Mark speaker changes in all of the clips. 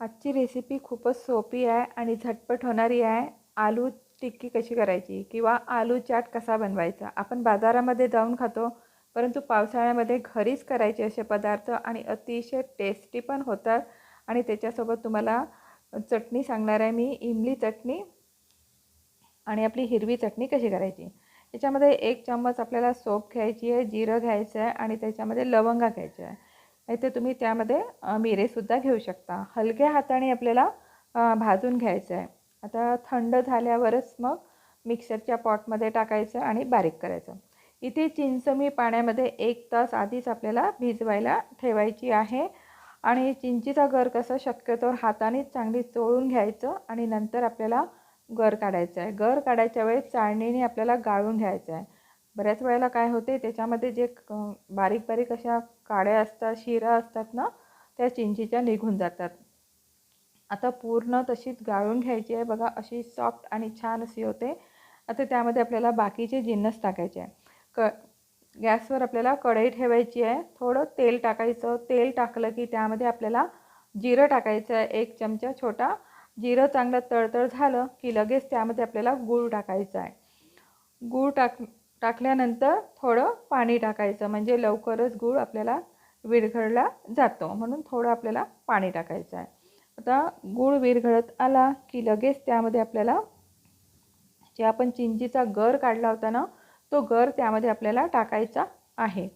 Speaker 1: आजची रेसिपी खूपच सोपी आहे आणि झटपट होणारी आहे. आलू टिक्की कशी करायची किंवा आलू चाट कसा बनवायचा? आपण बाजारामध्ये जाऊन खातो परंतु पावसाळ्यामध्ये घरीच करायचे असे पदार्थ आणि अतिशय टेस्टी पण होतात. आणि त्याच्यासोबत तुम्हाला चटणी सांगणार आहे मी इमली चटणी आणि आपली हिरवी चटणी कशी करायची? याच्यामध्ये एक चम्मच आपल्याला सोप घ्यायची आहे जिरं घ्यायचं आहे आणि त्याच्यामध्ये लवंगा घ्यायचं आहे. नाही तर तुम्ही त्यामध्ये मिरेसुद्धा घेऊ शकता. हलक्या हाताने आपल्याला भाजून घ्यायचं आहे आता थंड झाल्यावरच मग मिक्सरच्या पॉटमध्ये टाकायचं आणि बारीक करायचं. इथे चिंच मी पाण्यामध्ये एक तास आधीच आपल्याला भिजवायला ठेवायची आहे. आणि चिंचीचा गर कसं शक्यतो हातानेच चांगली चोळून घ्यायचं आणि नंतर आपल्याला गर काढायचं आहे गर काढायच्या वेळेस चाळणीने आपल्याला गाळून घ्यायचं आहे बऱ्याच वेळेला काय होते त्याच्यामध्ये जे बारीक बारीक अशा काड्या असतात शिरा असतात ना त्या चिंचीच्या निघून जातात. आता पूर्ण तशीच गाळून घ्यायची आहे बघा अशी सॉफ्ट आणि छान अशी होते. आता त्यामध्ये आपल्याला बाकीचे जिन्नस टाकायचे आहे. क गॅसवर आपल्याला कढई ठेवायची आहे. थोडं तेल टाकायचं. तेल टाकलं की त्यामध्ये आपल्याला जिरं टाकायचं आहे. एक चमचा छोटा. जिरं चांगलं तळतळ झालं की लगेच त्यामध्ये आपल्याला गूळ टाकायचं आहे. गूळ टाक टाकल्यानंतर थोडं पाणी टाकायचं. म्हणजे लवकरच गूळ आपल्याला विरघळला जातो. म्हणून थोडं आपल्याला पाणी टाकायचं आहे. आता गूळ विरघळत आला की लगेच त्यामध्ये आपल्याला जे आपण चिंचीचा गर काढला होता ना तो गर त्यामध्ये आपल्याला टाकायचा आहे.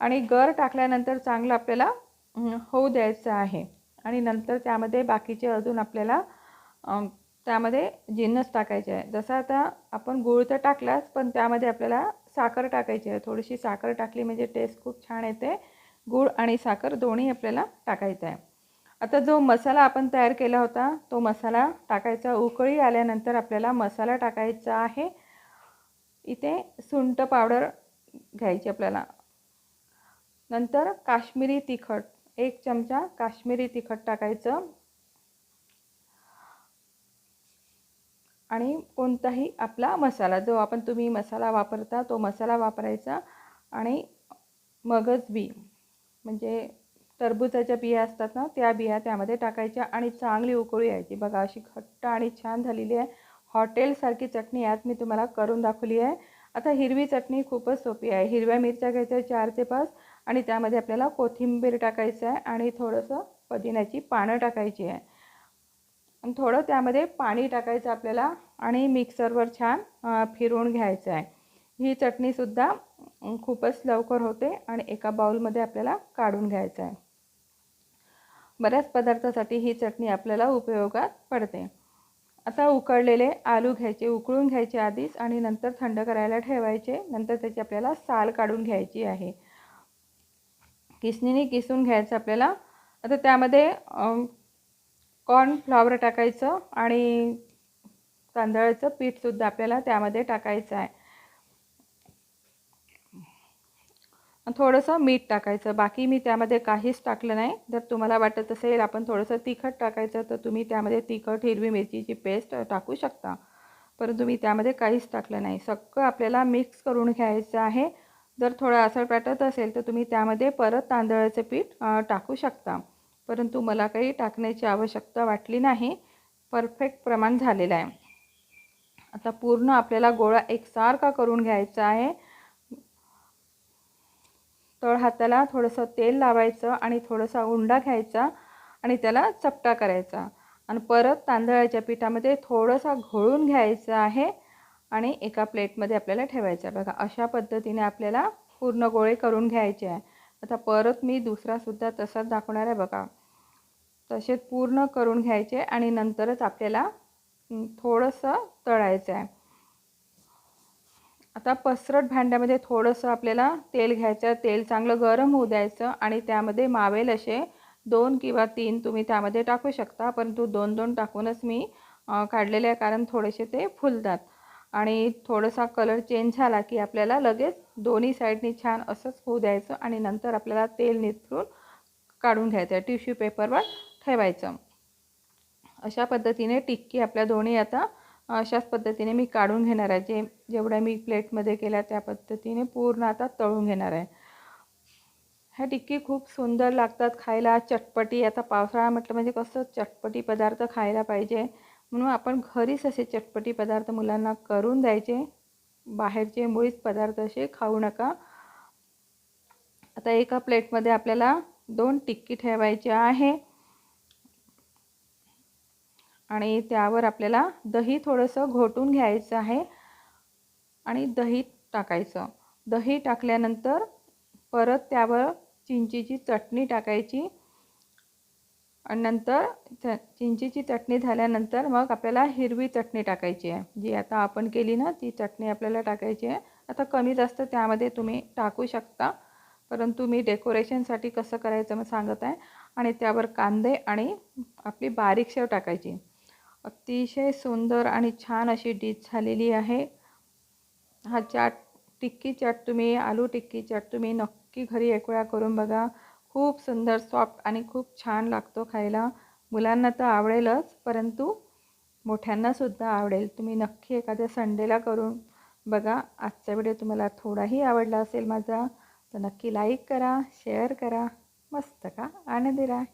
Speaker 1: आणि गर टाकल्यानंतर चांगलं आपल्याला होऊ द्यायचं आहे. आणि नंतर त्यामध्ये बाकीचे अजून आपल्याला त्यामध्ये जिन्नस टाकायचे आहे. जसं आता आपण गूळ तर टाकलाच पण त्यामध्ये आपल्याला साखर टाकायची आहे. थोडीशी साखर टाकली म्हणजे टेस्ट खूप छान येते. गूळ आणि साखर दोन्ही आपल्याला टाकायचं आहे. आता जो मसाला आपण तयार केला होता तो मसाला टाकायचा उकळी आल्यानंतर आपल्याला मसाला टाकायचा आहे. इथे सुंट पावडर घ्यायची आपल्याला. नंतर काश्मीरी तिखट एक चमचा काश्मीरी तिखट टाकायचं. आणि कोणताही आपला मसाला जो आपण तुम्ही मसाला वापरता तो मसाला वापरायचा आणि मगज बी म्हणजे टरबुजाच्या बिया असतात ना त्या बिया त्यामध्ये टाकायच्या आणि चांगली उकळी यायची. बघा अशी घट्ट आणि छान झालेली आहे. हॉटेलसारखी चटणी आज मी तुम्हाला करून दाखवली आहे. आता हिरवी चटणी खूपच सोपी आहे. हिरव्या मिरच्या घ्यायच्या चार ते पाच आणि त्यामध्ये आपल्याला कोथिंबीर टाकायचं आहे आणि थोडंसं पुदिन्याची पानं टाकायची आहे. आणि थोडं त्यामध्ये पाणी टाकायचं आपल्याला. आणि मिक्सरवर छान फिरवून घ्यायचं आहे. ही चटणीसुद्धा खूपच लवकर होते आणि एका बाउलमध्ये आपल्याला काढून घ्यायचं आहे. बऱ्याच पदार्थासाठी ही चटणी आपल्याला उपयोगात पडते. आता उकळलेले आलू घ्यायचे उकळून घ्यायचे आधीच आणि नंतर थंड करायला ठेवायचे नंतर त्याची आपल्याला साल काढून घ्यायची आहे. किसणीने किसून घ्यायचं आपल्याला. आता त्यामध्ये कॉर्नफ्लॉवर टाकायचं आणि तांदळाचं पीठसुद्धा आपल्याला त्यामध्ये टाकायचं आहे. थोडंसं मीठ टाकायचं. बाकी मी त्यामध्ये काहीच टाकलं नाही. जर तुम्हाला वाटत असेल आपण थोडंसं तिखट टाकायचं तर तुम्ही त्यामध्ये तिखट हिरवी मिरचीची पेस्ट टाकू शकता. परंतु मी त्यामध्ये काहीच टाकलं नाही. सगळं आपल्याला मिक्स करून घ्यायचं आहे. जर थोडं असं वाटत असेल तर तुम्ही त्यामध्ये परत तांदळाचं पीठ टाकू शकता. परंतु मला काही टाकण्याची आवश्यकता वाटली नाही. परफेक्ट प्रमाण झालेलं आहे. आता पूर्ण आपल्याला गोळा एकसारखा करून घ्यायचा आहे. तळ हाताला थोडंसं तेल लावायचं आणि थोडासा उंडा घ्यायचा आणि त्याला चपटा करायचा. आणि परत तांदळाच्या पिठामध्ये थोडंसा घोळून घ्यायचं आहे आणि एका प्लेटमध्ये आपल्याला ठेवायचं आहे. बघा अशा पद्धतीने आपल्याला पूर्ण गोळे करून घ्यायचे आहे. आता परत मी दुसरासुद्धा तसाच दाखवणार आहे बघा. तसेच पूर्ण करून घ्यायचे आणि नंतरच आपल्याला थोडंसं तळायचं आहे. आता पसरट भांड्यामध्ये थोडंसं आपल्याला तेल घ्यायचं तेल चांगलं गरम होऊ द्यायचं आणि त्यामध्ये मावेल असे दोन किंवा तीन तुम्ही त्यामध्ये टाकू शकता. परंतु दोन दोन टाकूनच मी काढलेले आहे कारण थोडेसे ते फुलतात. आणि थोडासा कलर चेंज झाला की आपल्याला लगेच दोन्ही साईडनी छान असंच होऊ द्यायचं आणि नंतर आपल्याला तेल निथरून काढून घ्यायचं आहे. टिश्यू पेपरवर ठेवायचं. अशा पद्धतीने टिक्की आपल्या दोन्ही आता अशाच पद्धतीने मी काढून घेणार आहे. जे जेवढ्या मी प्लेटमध्ये केल्या त्या पद्धतीने पूर्ण आता तळून घेणार आहे. ह्या टिक्की खूप सुंदर लागतात खायला. चटपटी आता पावसाळा म्हटलं म्हणजे कसं चटपटी पदार्थ खायला पाहिजे. म्हणून आपण घरीच असे चटपटी पदार्थ मुलांना करून द्यायचे. बाहेरचे मुळीच पदार्थ असे खाऊ नका. आता एका प्लेटमध्ये आपल्याला दोन टिक्की ठेवायची आहे. आणि त्यावर आपल्याला दही थोडंसं घोटून घ्यायचं आहे. आणि दही टाकायचं. दही टाकल्यानंतर परत त्यावर चिंचीची चटणी टाकायची. आणि नंतर चिंचीची चटणी झाल्यानंतर मग आपल्याला हिरवी चटणी टाकायची आहे. जी आता आपण केली ना ती चटणी आपल्याला टाकायची आहे. आता कमी जास्त त्यामध्ये तुम्ही टाकू शकता. परंतु मी डेकोरेशनसाठी कसं करायचं मग सांगत आहे. आणि त्यावर कांदे आणि आपली बारीक शेव टाकायची. अतिशय सुंदर आणि छान अशी डिश झालेली आहे. हा चाट टिक्की चाट तुम्ही आलू टिक्की चाट तुम्ही नक्की घरी एक वेळा करून बघा. खूप सुंदर सॉफ्ट आणि खूप छान लागतो खायला. मुलांना तर आवडेलच परंतु मोठ्यांनासुद्धा आवडेल. तुम्ही नक्की एखाद्या संडेला करून बघा. आजचा व्हिडिओ तुम्हाला थोडाही आवडला असेल माझा तर नक्की लाईक करा शेअर करा. मस्त का? आनंदी राहा.